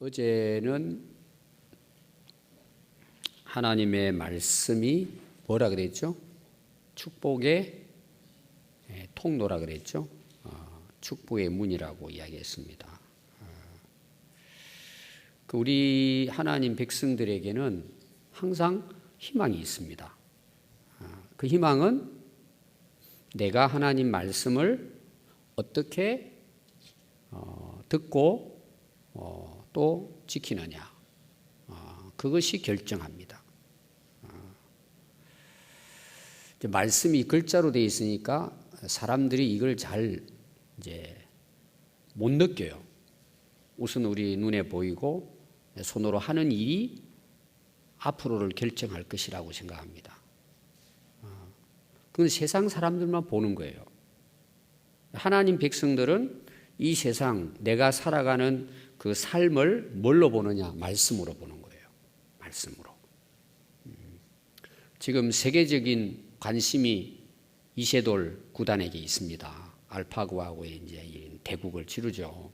어제는 하나님의 말씀이 뭐라 그랬죠? 축복의 예, 통로라 그랬죠? 어, 축복의 문이라고 이야기했습니다. 어, 그 우리 하나님 백성들에게는 항상 희망이 있습니다. 어, 그 희망은 내가 하나님 말씀을 어떻게 어, 듣고 어, 또 지키느냐 어, 그것이 결정합니다. 어, 말씀이 글자로 되어 있으니까 사람들이 이걸 잘 이제 못 느껴요. 우선 우리 눈에 보이고 손으로 하는 일이 앞으로를 결정할 것이라고 생각합니다. 어, 그건 세상 사람들만 보는 거예요. 하나님 백성들은 이 세상 내가 살아가는 그 삶을 뭘로 보느냐? 말씀으로 보는 거예요. 말씀으로. 음. 지금 세계적인 관심이 이세돌 구단에게 있습니다. 알파고하고 이제 대국을 치르죠.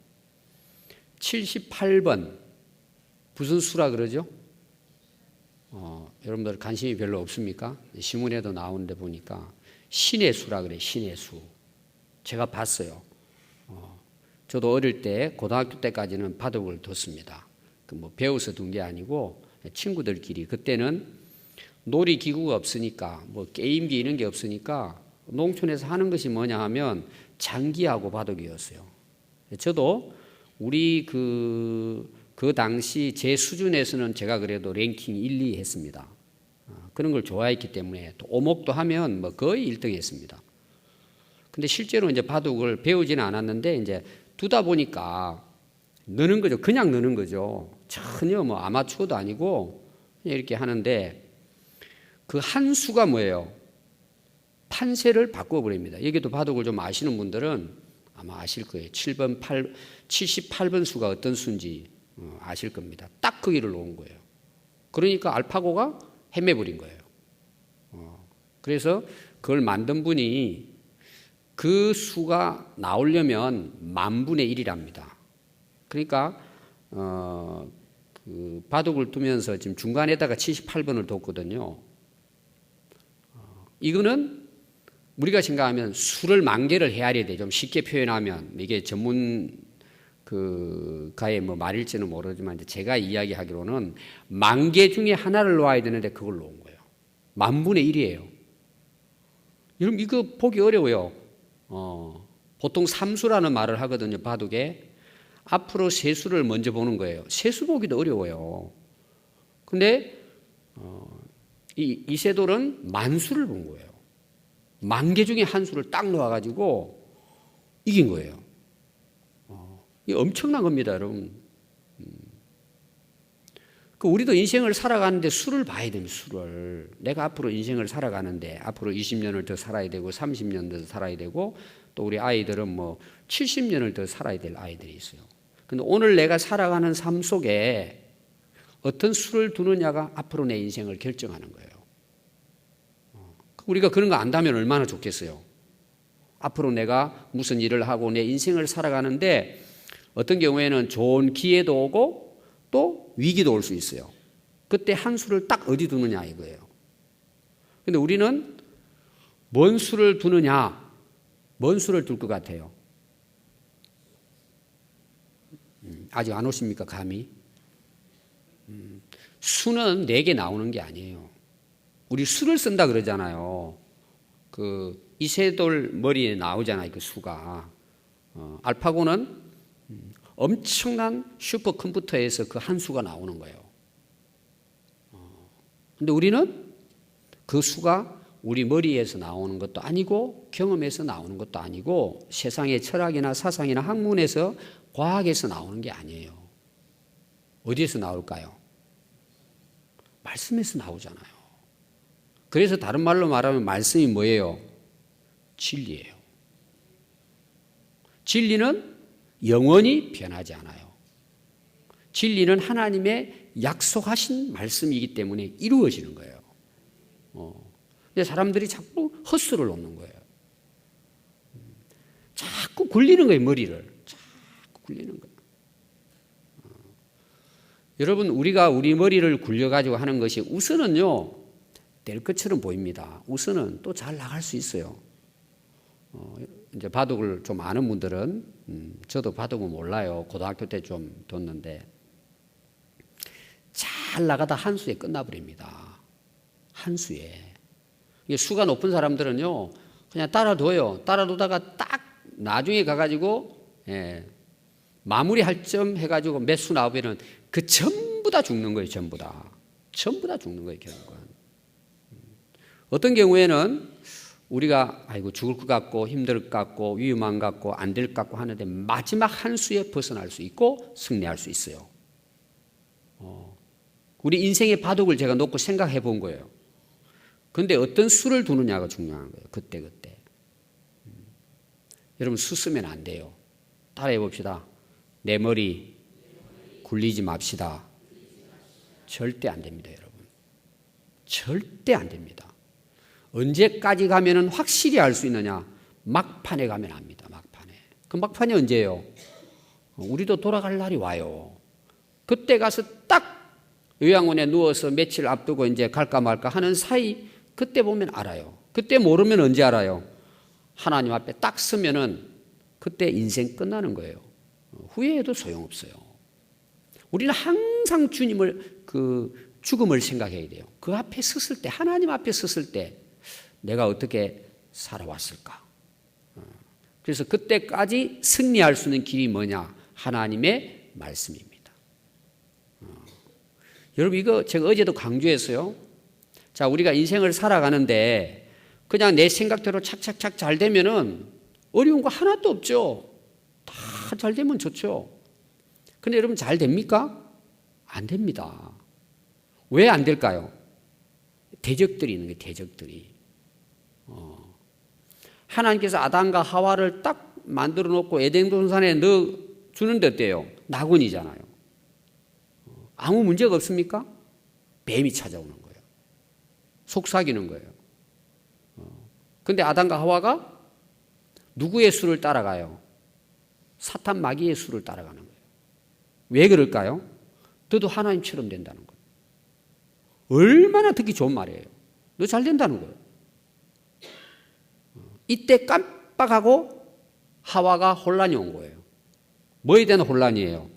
78번 무슨 수라 그러죠? 어, 여러분들 관심이 별로 없습니까? 신문에도 나오는데 보니까 신의 수라 그래 신의 수. 제가 봤어요. 어, 저도 어릴 때 고등학교 때까지는 바둑을 뒀습니다. 그 뭐 배워서 둔 게 아니고 친구들끼리 그때는 놀이 기구가 없으니까 뭐 게임기 이런 게 없으니까 농촌에서 하는 것이 뭐냐 하면 장기하고 바둑이었어요. 저도 우리 그, 그 당시 제 수준에서는 제가 그래도 랭킹 1, 2 했습니다. 어, 그런 걸 좋아했기 때문에 또 오목도 하면 뭐 거의 1등 했습니다. 근데 실제로 이제 바둑을 배우지는 않았는데 이제 두다 보니까 느는 거죠. 그냥 느는 거죠. 전혀 뭐 아마추어도 아니고 이렇게 하는데 그 한 수가 뭐예요? 판세를 바꿔버립니다. 여기도 바둑을 좀 아시는 분들은 아마 아실 거예요. 7번, 8, 78번 수가 어떤 수인지 어, 아실 겁니다. 딱 거기를 놓은 거예요. 그러니까 알파고가 헤매버린 거예요. 어, 그래서 그걸 만든 분이 그 수가 나오려면 만분의 1이랍니다. 그러니까 어, 그 바둑을 두면서 지금 중간에다가 78번을 뒀거든요. 어, 이거는 우리가 생각하면 수를 만 개를 헤아려야 돼. 좀 쉽게 표현하면 이게 전문 그 가의 뭐 말일지는 모르지만 제가 이야기하기로는 만 개 중에 하나를 놓아야 되는데 그걸 놓은 거예요. 만분의 1이에요. 여러분 이거 보기 어려워요. 어, 보통 삼수라는 말을 하거든요. 바둑에 앞으로 세수를 먼저 보는 거예요. 세수 보기도 어려워요. 근데 어, 이 이세돌은 만수를 본 거예요. 만 개 중에 한 수를 딱 놓아가지고 이긴 거예요. 어, 이 엄청난 겁니다, 여러분. 음. 그 우리도 인생을 살아가는데 수를 봐야 됩니다, 수를. 내가 앞으로 인생을 살아가는데 앞으로 20년을 더 살아야 되고 30년 더 살아야 되고 또 우리 아이들은 뭐 70년을 더 살아야 될 아이들이 있어요. 근데 오늘 내가 살아가는 삶 속에 어떤 수를 두느냐가 앞으로 내 인생을 결정하는 거예요. 어, 우리가 그런 거 안다면 얼마나 좋겠어요. 앞으로 내가 무슨 일을 하고 내 인생을 살아가는데 어떤 경우에는 좋은 기회도 오고 또 위기도 올 수 있어요. 그때 한 수를 딱 어디 두느냐 이거예요. 근데 우리는 뭔 수를 두느냐, 뭔 수를 둘 것 같아요. 음, 아직 안 오십니까, 감이? 음, 수는 네 개 나오는 게 아니에요. 우리 수를 쓴다 그러잖아요. 그 이세돌 머리에 나오잖아요, 그 수가. 어, 알파고는 음, 엄청난 슈퍼컴퓨터에서 그 한 수가 나오는 거예요. 어, 근데 우리는 그 수가 우리 머리에서 나오는 것도 아니고 경험에서 나오는 것도 아니고 세상의 철학이나 사상이나 학문에서 과학에서 나오는 게 아니에요. 어디에서 나올까요? 말씀에서 나오잖아요. 그래서 다른 말로 말하면 말씀이 뭐예요? 진리예요. 진리는 영원히 변하지 않아요. 진리는 하나님의 약속하신 말씀이기 때문에 이루어지는 거예요. 어. 근데 사람들이 자꾸 헛수를 놓는 거예요. 자꾸 굴리는 거예요, 머리를. 굴리는 거예요. 어. 여러분 우리가 우리 머리를 굴려가지고 하는 것이 우선은요 될 것처럼 보입니다. 우선은 또 잘 나갈 수 있어요. 어, 이제 바둑을 좀 아는 분들은 음, 저도 바둑을 몰라요. 고등학교 때 좀 뒀는데 잘 나가다 한 수에 끝나버립니다. 한 수에. 이게 수가 높은 사람들은요 그냥 따라둬요. 따라두다가 딱 나중에 가가지고 예, 마무리할 점 해가지고 몇 수 나오면은 그 전부 다 죽는 거예요. 전부 다. 전부 다 죽는 거예요. 결국은. 어떤 경우에는 우리가 아이고 죽을 것 같고 힘들 것 같고 위험한 것 같고 안 될 것 같고 하는데 마지막 한 수에 벗어날 수 있고 승리할 수 있어요. 어, 우리 인생의 바둑을 제가 놓고 생각해 본 거예요. 근데 어떤 수를 두느냐가 중요한 거예요. 그때 그때. 음. 여러분 수 쓰면 안 돼요. 따라해 봅시다. 내 머리 굴리지 맙시다. 절대 안 됩니다, 여러분. 절대 안 됩니다. 언제까지 가면은 확실히 알 수 있느냐? 막판에 가면 압니다. 막판에. 그 막판이 언제예요? 우리도 돌아갈 날이 와요. 그때 가서 딱 요양원에 누워서 며칠 앞두고 이제 갈까 말까 하는 사이 그때 보면 알아요. 그때 모르면 언제 알아요? 하나님 앞에 딱 서면은 그때 인생 끝나는 거예요. 후회해도 소용없어요. 우리는 항상 주님을 그 죽음을 생각해야 돼요. 그 앞에 섰을 때, 하나님 앞에 섰을 때 내가 어떻게 살아왔을까? 어. 그래서 그때까지 승리할 수 있는 길이 뭐냐? 하나님의 말씀입니다. 어. 여러분, 이거 제가 어제도 강조했어요. 자, 우리가 인생을 살아가는데 그냥 내 생각대로 착착착 잘 되면은 어려운 거 하나도 없죠. 다 잘 되면 좋죠. 근데 여러분 잘 됩니까? 안 됩니다. 왜 안 될까요? 대적들이 있는 게 대적들이. 어. 하나님께서 아담과 하와를 딱 만들어 놓고 에덴 동산에 넣어 주는데 어때요? 낙원이잖아요. 어. 아무 문제가 없습니까? 뱀이 찾아오는 거예요. 속삭이는 거예요. 어. 근데 아담과 하와가 누구의 수를 따라가요? 사탄 마귀의 수를 따라가는 거예요. 왜 그럴까요? 너도 하나님처럼 된다는 거예요. 얼마나 듣기 좋은 말이에요. 너 잘 된다는 거예요. 이때 깜빡하고 하와가 혼란이 온 거예요. 뭐에 대한 혼란이에요?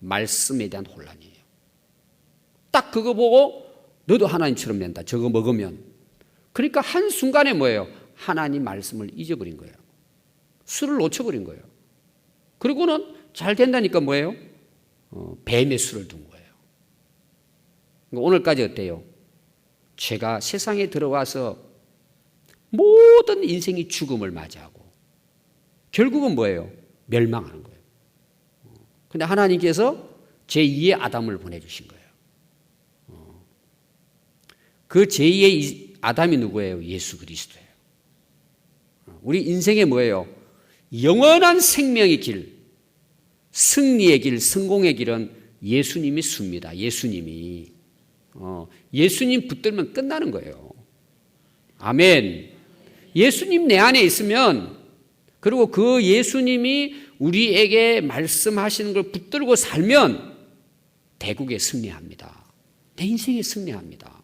말씀에 대한 혼란이에요. 딱 그거 보고 너도 하나님처럼 된다. 저거 먹으면. 그러니까 한순간에 뭐예요? 하나님 말씀을 잊어버린 거예요. 술을 놓쳐버린 거예요. 그리고는 잘 된다니까 뭐예요? 어, 뱀의 수를 둔 거예요. 그러니까 오늘까지 어때요? 죄가 세상에 들어와서 모든 인생이 죽음을 맞이하고 결국은 뭐예요? 멸망하는 거예요. 근데 하나님께서 제2의 아담을 보내주신 거예요. 어. 그 제2의 아담이 누구예요? 예수 그리스도예요. 어. 우리 인생에 뭐예요? 영원한 생명의 길, 승리의 길, 성공의 길은 예수님이 숲니다. 예수님이. 어, 예수님 붙들면 끝나는 거예요. 아멘. 예수님 내 안에 있으면 그리고 그 예수님이 우리에게 말씀하시는 걸 붙들고 살면 대국에 승리합니다. 내 인생에 승리합니다.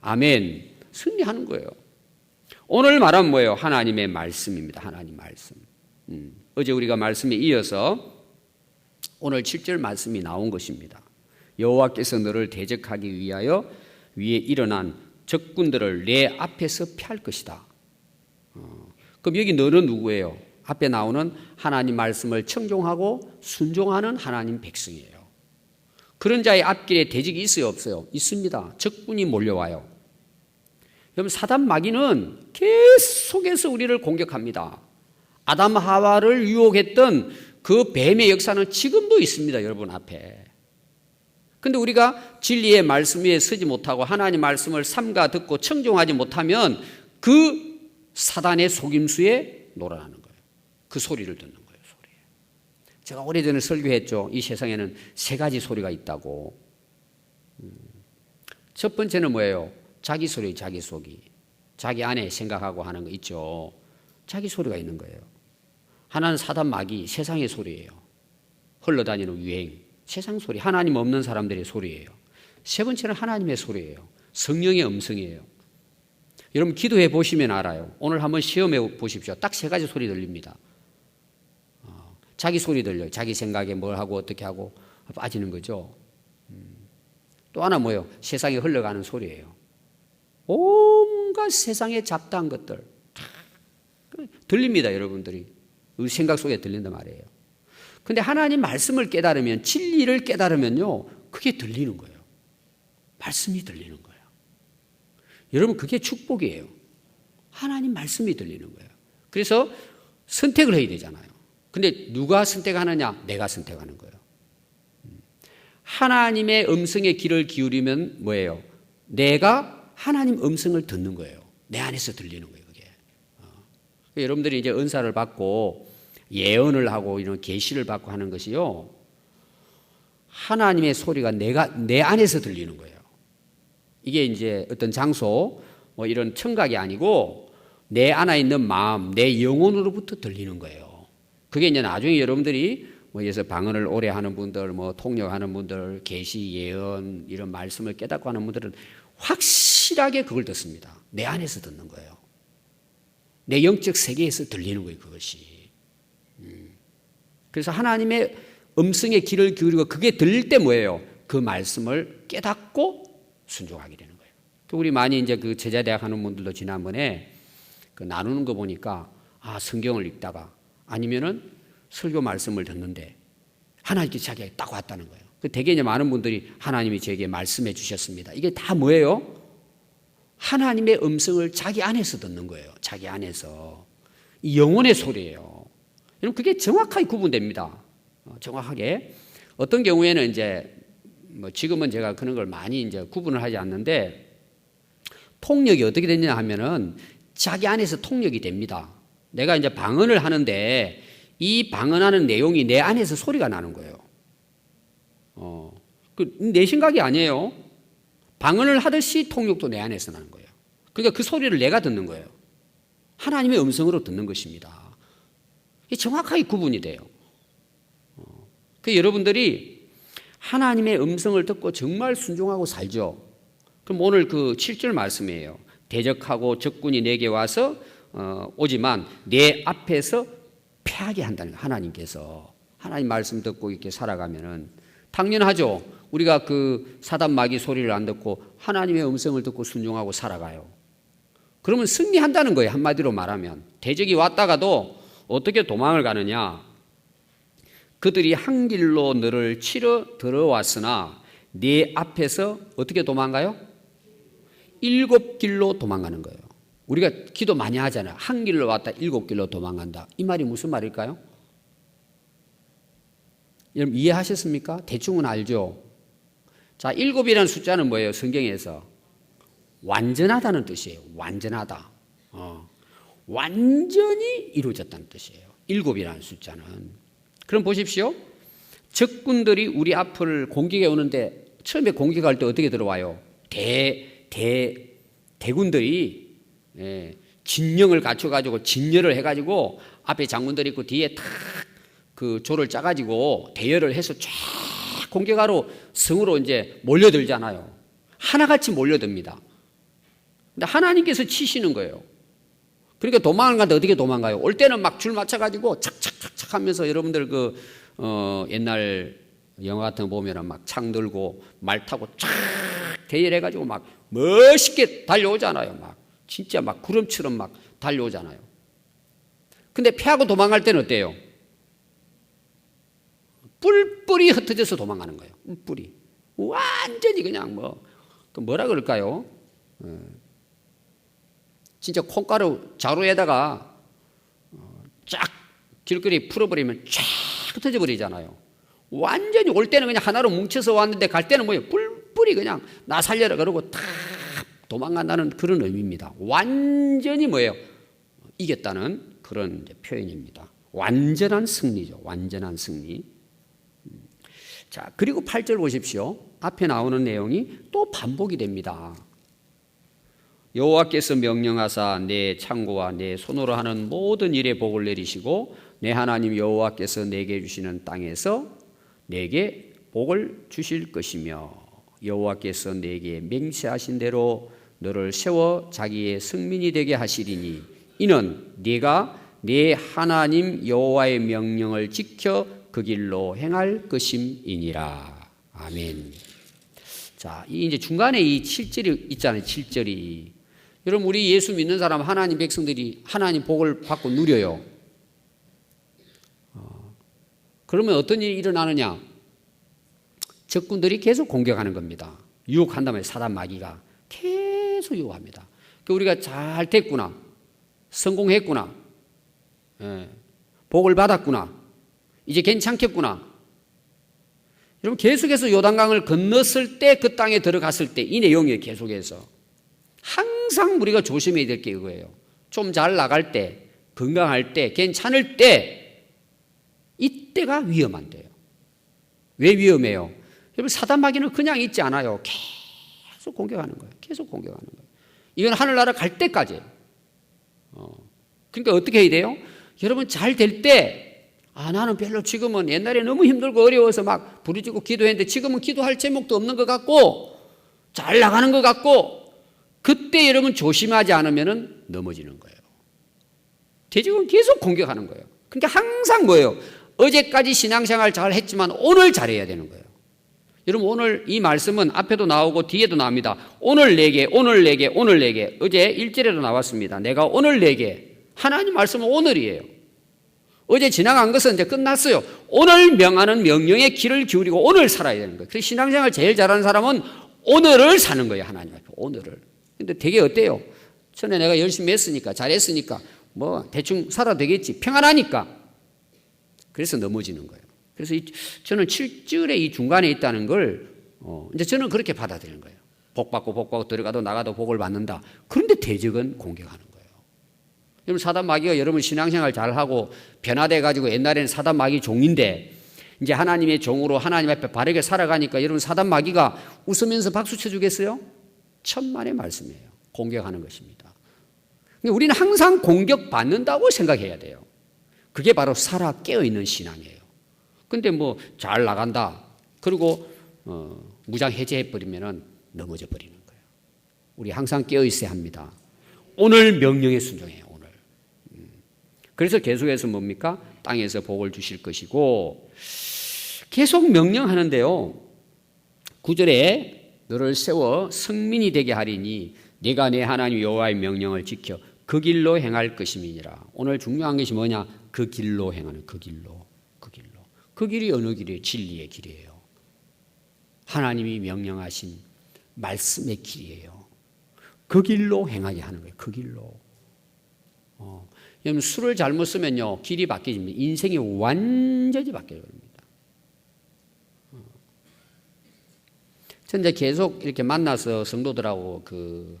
아멘. 승리하는 거예요. 오늘 말한 뭐예요? 하나님의 말씀입니다. 하나님 말씀. 음, 어제 우리가 말씀에 이어서 오늘 7절 말씀이 나온 것입니다. 여호와께서 너를 대적하기 위하여 위에 일어난 적군들을 내 앞에서 피할 것이다. 어, 그럼 여기 너는 누구예요? 앞에 나오는 하나님 말씀을 청종하고 순종하는 하나님 백성이에요. 그런 자의 앞길에 대적이 있어요, 없어요? 있습니다. 적군이 몰려와요. 여러분, 사단 마귀는 계속해서 우리를 공격합니다. 아담 하와를 유혹했던 그 뱀의 역사는 지금도 있습니다, 여러분 앞에. 근데 우리가 진리의 말씀 위에 서지 못하고 하나님 말씀을 삼가 듣고 청종하지 못하면 그 사단의 속임수에 놀아나는 거예요. 그 소리를 듣는 거예요, 소리. 제가 오래전에 설교했죠. 이 세상에는 세 가지 소리가 있다고. 음. 첫 번째는 뭐예요? 자기 소리, 자기 속이. 자기 안에 생각하고 하는 거 있죠. 자기 소리가 있는 거예요. 하나는 사단 마귀, 세상의 소리예요. 흘러다니는 유행. 세상 소리, 하나님 없는 사람들의 소리예요. 세 번째는 하나님의 소리예요. 성령의 음성이에요. 여러분 기도해 보시면 알아요. 오늘 한번 시험해 보십시오. 딱 세 가지 소리 들립니다. 어, 자기 소리 들려요. 자기 생각에 뭘 하고 어떻게 하고 빠지는 거죠. 음. 또 하나 뭐예요? 세상에 흘러가는 소리예요. 온갖 세상에 잡다한 것들 들립니다, 여러분들이. 그 생각 속에 들린단 말이에요. 근데 하나님 말씀을 깨달으면 진리를 깨달으면요. 그게 들리는 거예요. 말씀이 들리는 거예요. 여러분 그게 축복이에요. 하나님 말씀이 들리는 거예요. 그래서 선택을 해야 되잖아요. 근데 누가 선택하느냐? 내가 선택하는 거예요. 하나님의 음성에 귀를 기울이면 뭐예요? 내가 하나님 음성을 듣는 거예요. 내 안에서 들리는 거예요, 그게. 어. 여러분들이 이제 은사를 받고 예언을 하고 이런 계시를 받고 하는 것이요. 하나님의 소리가 내가 내 안에서 들리는 거예요. 이게 이제 어떤 장소 뭐 이런 청각이 아니고 내 안에 있는 마음, 내 영혼으로부터 들리는 거예요. 그게 이제 나중에 여러분들이 뭐 예서 방언을 오래 하는 분들, 뭐 통역하는 분들, 계시 예언 이런 말씀을 깨닫고 하는 분들은 확실하게 그걸 듣습니다. 내 안에서 듣는 거예요. 내 영적 세계에서 들리는 거예요, 그것이. 음. 그래서 하나님의 음성에 귀를 기울이고 그게 들릴 때 뭐예요? 그 말씀을 깨닫고 순종하게 되는 거예요. 또 우리 많이 이제 그 제자 대학 하는 분들도 지난번에 그 나누는 거 보니까 아, 성경을 읽다가 아니면은 설교 말씀을 듣는데 하나님께 자기가 딱 왔다는 거예요. 그 대개 이제 많은 분들이 하나님이 제게 말씀해 주셨습니다. 이게 다 뭐예요? 하나님의 음성을 자기 안에서 듣는 거예요. 자기 안에서. 이 영혼의 소리예요. 여러분, 그게 정확하게 구분됩니다. 어, 정확하게. 어떤 경우에는 이제, 뭐 지금은 제가 그런 걸 많이 이제 구분을 하지 않는데, 통역이 어떻게 되냐 하면은 자기 안에서 통역이 됩니다. 내가 이제 방언을 하는데, 이 방언하는 내용이 내 안에서 소리가 나는 거예요. 어, 그 내 생각이 아니에요. 방언을 하듯이 통역도 내 안에서 나는 거예요. 그러니까 그 소리를 내가 듣는 거예요. 하나님의 음성으로 듣는 것입니다. 정확하게 구분이 돼요. 어, 그 여러분들이 하나님의 음성을 듣고 정말 순종하고 살죠. 그럼 오늘 그 7절 말씀이에요. 대적하고 적군이 내게 와서 어, 오지만 내 앞에서 패하게 한다는 거예요. 하나님께서. 하나님 말씀 듣고 이렇게 살아가면은 당연하죠. 우리가 그 사단 마귀 소리를 안 듣고 하나님의 음성을 듣고 순종하고 살아가요. 그러면 승리한다는 거예요. 한마디로 말하면. 대적이 왔다가도 어떻게 도망을 가느냐? 그들이 한 길로 너를 치러 들어왔으나 네 앞에서 어떻게 도망가요? 일곱 길로 도망가는 거예요. 우리가 기도 많이 하잖아요. 한 길로 왔다 일곱 길로 도망간다. 이 말이 무슨 말일까요? 여러분 이해하셨습니까? 대충은 알죠? 자, 일곱이라는 숫자는 뭐예요? 성경에서 완전하다는 뜻이에요. 완전하다. 어. 완전히 이루어졌다는 뜻이에요. 일곱이라는 숫자는. 그럼 보십시오. 적군들이 우리 앞을 공격해 오는데 처음에 공격할 때 어떻게 들어와요? 대, 대, 대군들이 예, 진영을 갖춰가지고 진열을 해가지고 앞에 장군들 있고 뒤에 탁 그 조를 짜가지고 대열을 해서 쫙 공격하러 성으로 이제 몰려들잖아요. 하나같이 몰려듭니다. 근데 하나님께서 치시는 거예요. 그러니까 도망을 가는데 어떻게 도망가요? 올 때는 막 줄 맞춰가지고 착착착착 하면서 여러분들 그, 어, 옛날 영화 같은 거 보면은 막 창 들고 말 타고 쫙 대열해가지고 막 멋있게 달려오잖아요. 막. 진짜 막 구름처럼 막 달려오잖아요. 근데 패하고 도망갈 때는 어때요? 뿔뿔이 흩어져서 도망가는 거예요. 뿔뿔이. 완전히 그냥 뭐, 그 뭐라 그럴까요? 어. 진짜 콩가루 자루에다가 어, 쫙 길거리 풀어버리면 쫙 흩어져 버리잖아요. 완전히 올 때는 그냥 하나로 뭉쳐서 왔는데 갈 때는 뭐예요? 뿔뿔이 그냥 나 살려라 그러고 탁 도망간다는 그런 의미입니다. 완전히 뭐예요? 이겼다는 그런 표현입니다. 완전한 승리죠. 완전한 승리. 자, 그리고 8절 보십시오. 앞에 나오는 내용이 또 반복이 됩니다. 여호와께서 명령하사 내 창고와 내 손으로 하는 모든 일에 복을 내리시고 내 하나님 여호와께서 내게 주시는 땅에서 내게 복을 주실 것이며 여호와께서 내게 맹세하신 대로 너를 세워 자기의 승민이 되게 하시리니 이는 네가 네 하나님 여호와의 명령을 지켜 그 길로 행할 것임이니라. 아멘. 자, 이 이제 중간에 이 7절이 있잖아요. 7절이. 여러분 우리 예수 믿는 사람 하나님 백성들이 하나님 복을 받고 누려요. 어, 그러면 어떤 일이 일어나느냐? 적군들이 계속 공격하는 겁니다. 유혹한다면 사단 마귀가 계속 유혹합니다. 그러니까 우리가 잘 됐구나. 성공했구나. 예, 복을 받았구나. 이제 괜찮겠구나. 여러분 계속해서 요단강을 건넜을 때 그 땅에 들어갔을 때 이 내용이에요. 계속해서 항상 우리가 조심해야 될 게 이거예요. 좀 잘 나갈 때, 건강할 때, 괜찮을 때 이때가 위험한데요. 왜 위험해요? 여러분 사단 마귀는 그냥 있지 않아요. 계속 공격하는 거예요. 계속 공격하는 거예요. 이건 하늘나라 갈 때까지. 어. 그러니까 어떻게 해야 돼요? 여러분 잘 될 때, 아, 나는 별로 지금은 옛날에 너무 힘들고 어려워서 막 부르짖고 기도했는데 지금은 기도할 제목도 없는 것 같고, 잘 나가는 것 같고, 그때 여러분 조심하지 않으면 넘어지는 거예요. 대적은 계속 공격하는 거예요. 그러니까 항상 뭐예요? 어제까지 신앙생활 잘 했지만 오늘 잘해야 되는 거예요. 여러분 오늘 이 말씀은 앞에도 나오고 뒤에도 나옵니다. 오늘 내게, 오늘 내게, 오늘 내게. 어제 1절에도 나왔습니다. 내가 오늘 내게. 하나님 말씀은 오늘이에요. 어제 지나간 것은 이제 끝났어요. 오늘 명하는 명령에 귀를 기울이고 오늘 살아야 되는 거예요. 그래서 신앙생활 제일 잘하는 사람은 오늘을 사는 거예요. 하나님 앞에 오늘을. 근데 되게 어때요? 전에 내가 열심히 했으니까 잘했으니까 뭐 대충 살아 되겠지. 평안하니까. 그래서 넘어지는 거예요. 그래서 이, 저는 7절의 이 중간에 있다는 걸 어, 이제 저는 그렇게 받아들이는 거예요. 복 받고 복 받고 들어가도 나가도 복을 받는다. 그런데 대적은 공격하는 거예요. 여러분 사단 마귀가 여러분 신앙생활 잘하고 변화돼 가지고 옛날에는 사단 마귀 종인데 이제 하나님의 종으로 하나님 앞에 바르게 살아가니까 여러분 사단 마귀가 웃으면서 박수 쳐주겠어요? 천만의 말씀이에요. 공격하는 것입니다. 근데 우리는 항상 공격받는다고 생각해야 돼요. 그게 바로 살아 깨어 있는 신앙이에요. 근데 뭐 잘 나간다. 그리고 어, 무장 해제해 버리면은 넘어져 버리는 거예요. 우리 항상 깨어 있어야 합니다. 오늘 명령에 순종해요. 오늘. 음. 그래서 계속해서 뭡니까? 땅에서 복을 주실 것이고 계속 명령하는데요. 구절에 너를 세워 성민이 되게 하리니 네가 내 하나님 여호와의 명령을 지켜 그 길로 행할 것임이니라. 오늘 중요한 것이 뭐냐? 그 길로 행하는 그 길로. 그 길로. 그 길이 어느 길이에요? 진리의 길이에요. 하나님이 명령하신 말씀의 길이에요. 그 길로 행하게 하는 거예요. 그 길로. 어. 여러분 술을 잘못 쓰면요 길이 바뀌집니다. 인생이 완전히 바뀌어버 저 이제 계속 이렇게 만나서 성도들하고 그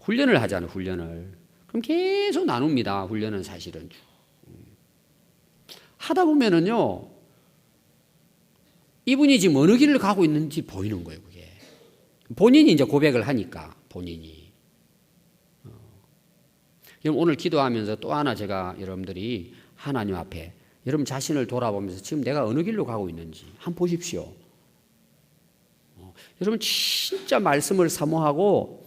훈련을 하잖아요. 훈련을. 그럼 계속 나눕니다. 훈련은 사실은. 하다 보면은요, 이분이 지금 어느 길을 가고 있는지 보이는 거예요, 그게. 본인이 이제 고백을 하니까, 본인이. 어. 여러분, 오늘 기도하면서 또 하나 제가 여러분들이 하나님 앞에 여러분 자신을 돌아보면서 지금 내가 어느 길로 가고 있는지 한번 보십시오. 어. 여러분, 진짜 말씀을 사모하고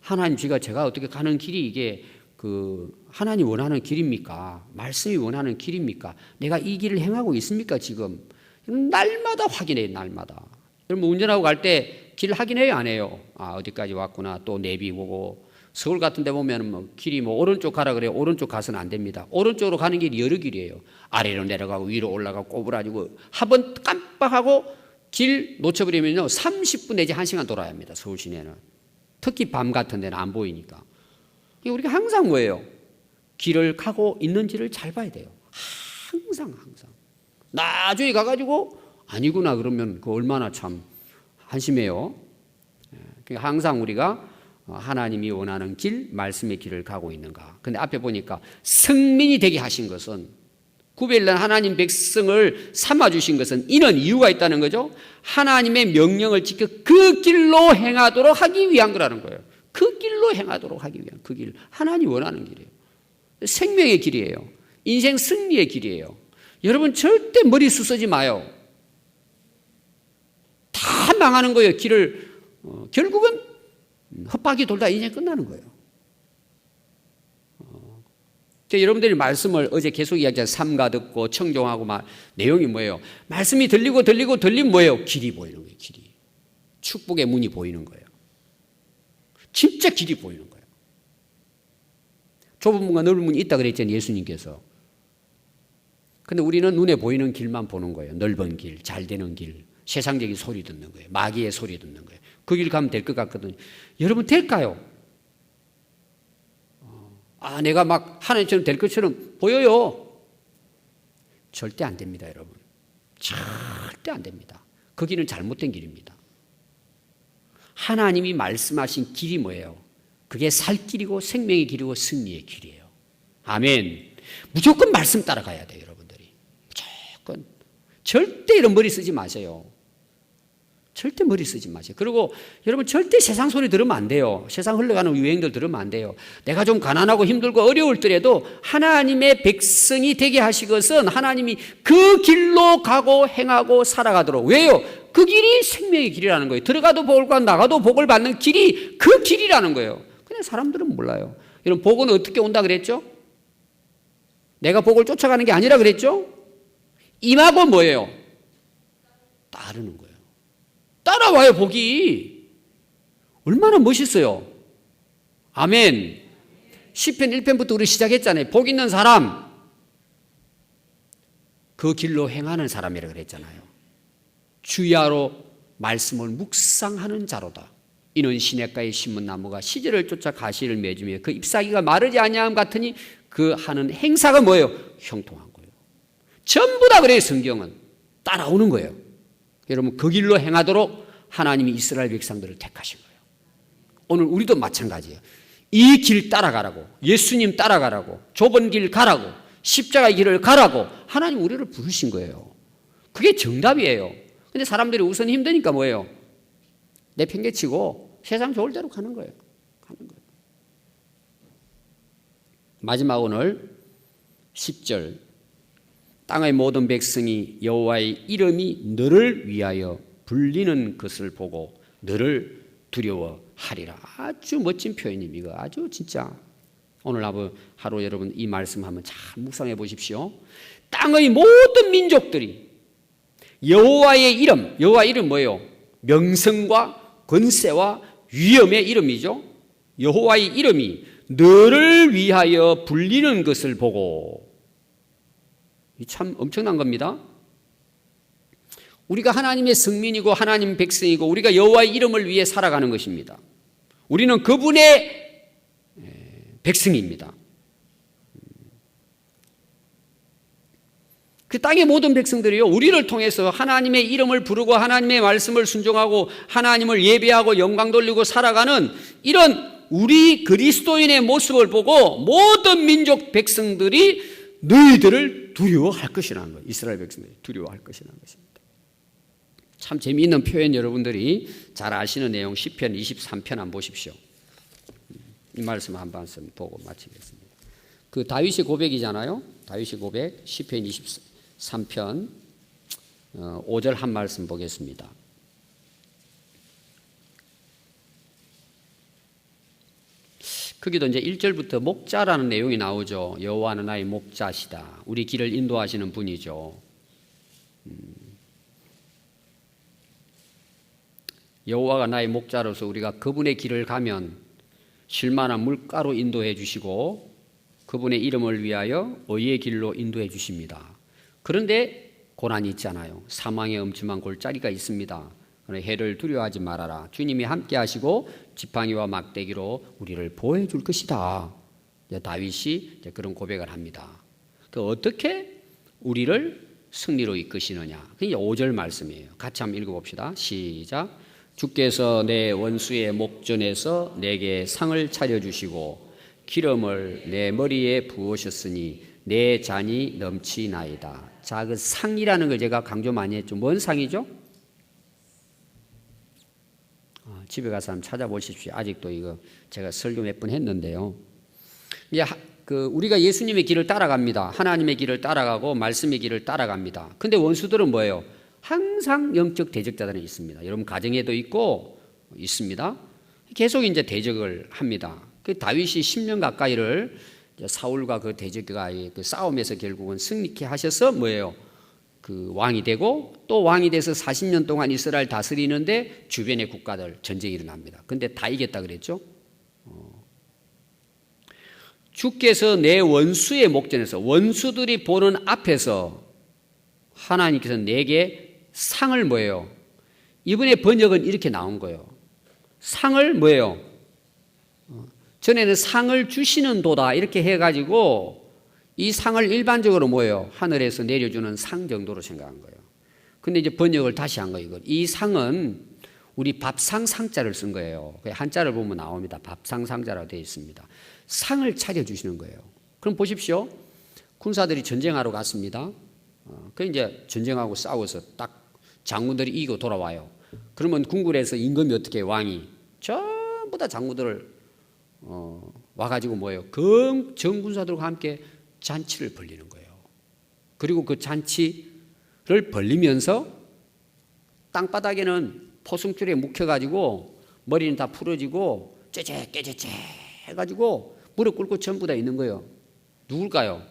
하나님 제가 제가 어떻게 가는 길이 이게 그 하나님 원하는 길입니까? 말씀이 원하는 길입니까? 내가 이 길을 행하고 있습니까 지금? 날마다 확인해요 날마다. 여러분 운전하고 갈 때 길 확인해요 안 해요? 아 어디까지 왔구나 또 내비 보고 서울 같은 데 보면 뭐 길이 뭐 오른쪽 가라 그래요 오른쪽 가서는 안 됩니다. 오른쪽으로 가는 길이 여러 길이에요. 아래로 내려가고 위로 올라가고 꼬부라지고 한 번 깜빡하고 길 놓쳐버리면요 30분 내지 1시간 돌아야 합니다 서울 시내는. 특히 밤 같은 데는 안 보이니까. 우리가 항상 뭐예요? 길을 가고 있는지를 잘 봐야 돼요. 항상 항상. 나중에 가가지고 아니구나 그러면 그 얼마나 참 한심해요. 그러니까 항상 우리가 하나님이 원하는 길, 말씀의 길을 가고 있는가. 근데 앞에 보니까 성민이 되게 하신 것은 구별난 하나님 백성을 삼아 주신 것은 이는 이유가 있다는 거죠. 하나님의 명령을 지켜 그 길로 행하도록 하기 위한 거라는 거예요. 그 길로 행하도록 하기 위한 그 길. 하나님 원하는 길이에요. 생명의 길이에요. 인생 승리의 길이에요. 여러분 절대 머리 쑤쓰지 마요. 망하는 거예요. 길을 어, 결국은 헛바퀴 돌다 인생 끝나는 거예요. 어, 여러분들이 말씀을 어제 계속 이야기한 삼가 듣고 청종하고 말 내용이 뭐예요? 말씀이 들리고 들리고 들리면 뭐예요? 길이 보이는 거예요. 길이 축복의 문이 보이는 거예요. 진짜 길이 보이는 거예요. 좁은 문과 넓은 문이 있다 그랬잖아요. 예수님께서. 근데 우리는 눈에 보이는 길만 보는 거예요. 넓은 길, 잘 되는 길, 세상적인 소리 듣는 거예요. 마귀의 소리 듣는 거예요. 그 길 가면 될 것 같거든요. 여러분 될까요? 아, 내가 막 하나님처럼 될 것처럼 보여요. 절대 안 됩니다, 여러분. 절대 안 됩니다. 그 길은 잘못된 길입니다. 하나님이 말씀하신 길이 뭐예요? 그게 살 길이고 생명의 길이고 승리의 길이에요. 아멘. 무조건 말씀 따라가야 돼요, 여러분들이. 무조건. 절대 이런 머리 쓰지 마세요. 절대 머리 쓰지 마세요. 그리고 여러분 절대 세상 소리 들으면 안 돼요. 세상 흘러가는 유행들 들으면 안 돼요. 내가 좀 가난하고 힘들고 어려울 때라도 하나님의 백성이 되게 하시 것은 하나님이 그 길로 가고 행하고 살아가도록. 왜요? 그 길이 생명의 길이라는 거예요. 들어가도 복을 받고 나가도 복을 받는 길이 그 길이라는 거예요. 근데 사람들은 몰라요. 여러분 복은 어떻게 온다 그랬죠? 내가 복을 쫓아가는 게 아니라 그랬죠? 임하고 뭐예요? 따르는 거예요. 따라와요, 복이. 얼마나 멋있어요. 아멘. 10편 1편부터 우리 시작했잖아요. 복 있는 사람. 그 길로 행하는 사람이라 그랬잖아요. 주야로 말씀을 묵상하는 자로다. 이는 시냇가에 심은 나무가 시절을 쫓아 가시를 맺으며 그 잎사귀가 마르지 아니함 같으니 그 하는 행사가 뭐예요? 형통한 거예요. 전부 다 그래요, 성경은. 따라오는 거예요. 여러분, 그 길로 행하도록 하나님이 이스라엘 백성들을 택하신 거예요. 오늘 우리도 마찬가지예요. 이 길 따라가라고, 예수님 따라가라고, 좁은 길 가라고, 십자가의 길을 가라고 하나님 우리를 부르신 거예요. 그게 정답이에요. 근데 사람들이 우선 힘드니까 뭐예요? 내 팽개치고 세상 좋을 대로 가는 거예요. 가는 거예요. 마지막 오늘 10절 땅의 모든 백성이 여호와의 이름이 너를 위하여 불리는 것을 보고 너를 두려워하리라. 아주 멋진 표현입니다. 아주 진짜 오늘 하루 여러분 이 말씀하면 잘 묵상해 보십시오. 땅의 모든 민족들이 여호와의 이름, 여호와 이름 뭐예요? 명성과 권세와 위엄의 이름이죠. 여호와의 이름이 너를 위하여 불리는 것을 보고 참 엄청난 겁니다. 우리가 하나님의 성민이고 하나님 백성이고 우리가 여호와의 이름을 위해 살아가는 것입니다. 우리는 그분의 백성입니다. 그 땅의 모든 백성들이요, 우리를 통해서 하나님의 이름을 부르고 하나님의 말씀을 순종하고 하나님을 예배하고 영광 돌리고 살아가는 이런 우리 그리스도인의 모습을 보고 모든 민족 백성들이 너희들을 두려워할 것이라는 거예요. 이스라엘 백성들이 두려워할 것이라는 것입니다. 참 재미있는 표현 여러분들이 잘 아시는 내용 10편 23편 한번 보십시오. 이 말씀 한 말씀 보고 마치겠습니다. 그 다윗의 고백이잖아요. 다윗의 고백 10편 23편 5절 한 말씀 보겠습니다. 거기도 이제 1절부터 목자라는 내용이 나오죠. 여호와는 나의 목자시다. 우리 길을 인도하시는 분이죠. 음. 여호와가 나의 목자로서 우리가 그분의 길을 가면 쉴만한 물가로 인도해 주시고 그분의 이름을 위하여 의의 길로 인도해 주십니다. 그런데 고난이 있잖아요. 사망의 엄침한 골짜기가 있습니다. 해를 두려워하지 말아라. 주님이 함께 하시고 지팡이와 막대기로 우리를 보호해 줄 것이다. 다윗이 그런 고백을 합니다. 그 어떻게 우리를 승리로 이끄시느냐. 그게 5절 말씀이에요. 같이 한번 읽어봅시다. 시작. 주께서 내 원수의 목전에서 내게 상을 차려주시고 기름을 내 머리에 부으셨으니 내 잔이 넘치나이다. 자, 그 상이라는 걸 제가 강조 많이 했죠. 뭔 상이죠? 어, 집에 가서 한번 찾아보십시오. 아직도 이거 제가 설교 몇 번 했는데요. 이제 그 우리가 예수님의 길을 따라갑니다. 하나님의 길을 따라가고 말씀의 길을 따라갑니다. 근데 원수들은 뭐예요? 항상 영적 대적자들은 있습니다. 여러분 가정에도 있고 있습니다. 계속 이제 대적을 합니다. 그 다윗이 10년 가까이를 사울과 그 대적과의 그 싸움에서 결국은 승리케 하셔서 뭐예요? 그 왕이 되고 또 왕이 돼서 40년 동안 이스라엘 다스리는데 주변의 국가들 전쟁이 일어납니다. 근데 다 이겼다 그랬죠? 어. 주께서 내 원수의 목전에서 원수들이 보는 앞에서 하나님께서 내게 상을 뭐예요? 이번에 번역은 이렇게 나온 거예요. 상을 뭐예요? 어, 전에는 상을 주시는 도다 이렇게 해가지고 이 상을 일반적으로 뭐예요? 하늘에서 내려주는 상 정도로 생각한 거예요. 근데 이제 번역을 다시 한 거예요. 이 상은 우리 밥상 상자를 쓴 거예요. 그 한자를 보면 나옵니다. 밥상 상자라고 되어 있습니다. 상을 차려주시는 거예요. 그럼 보십시오. 군사들이 전쟁하러 갔습니다. 어, 그 이제 전쟁하고 싸워서 딱 장군들이 이기고 돌아와요. 그러면 궁궐에서 임금이 어떻게 왕이 전부 다 장군들을 어, 와가지고 뭐예요? 그 정군사들과 함께 잔치를 벌리는 거예요. 그리고 그 잔치를 벌리면서 땅바닥에는 포승줄에 묵혀가지고 머리는 다 풀어지고 째째 깨째째 해가지고 무릎 꿇고 전부 다 있는 거예요. 누굴까요?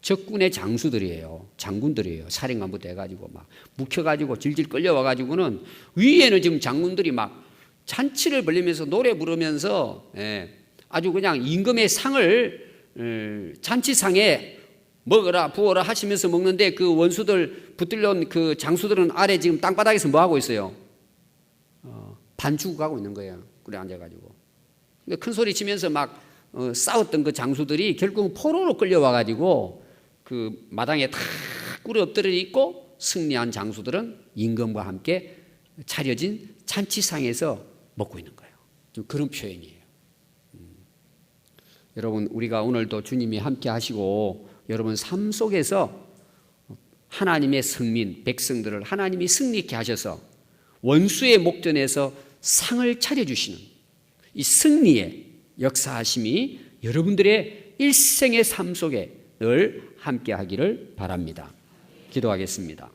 적군의 장수들이에요. 장군들이에요. 사령관부터 해가지고 막 묵혀가지고 질질 끌려와가지고는 위에는 지금 장군들이 막 잔치를 벌리면서 노래 부르면서 예, 아주 그냥 임금의 상을 음, 잔치상에 먹어라 부어라 하시면서 먹는데 그 원수들 붙들려온 그 장수들은 아래 지금 땅바닥에서 뭐 하고 있어요? 어, 반죽 하고 있는 거예요. 꿀에 앉아가지고. 큰 소리 치면서 막 어, 싸웠던 그 장수들이 결국 포로로 끌려와가지고 그 마당에 다 꿀이 엎드려 있고 승리한 장수들은 임금과 함께 차려진 잔치상에서 먹고 있는 거예요. 좀 그런 표현이에요. 음. 여러분 우리가 오늘도 주님이 함께 하시고 여러분 삶 속에서 하나님의 승민 백성들을 하나님이 승리케 하셔서 원수의 목전에서 상을 차려 주시는 이 승리의 역사하심이 여러분들의 일생의 삶 속에 늘 함께 하기를 바랍니다. 기도하겠습니다.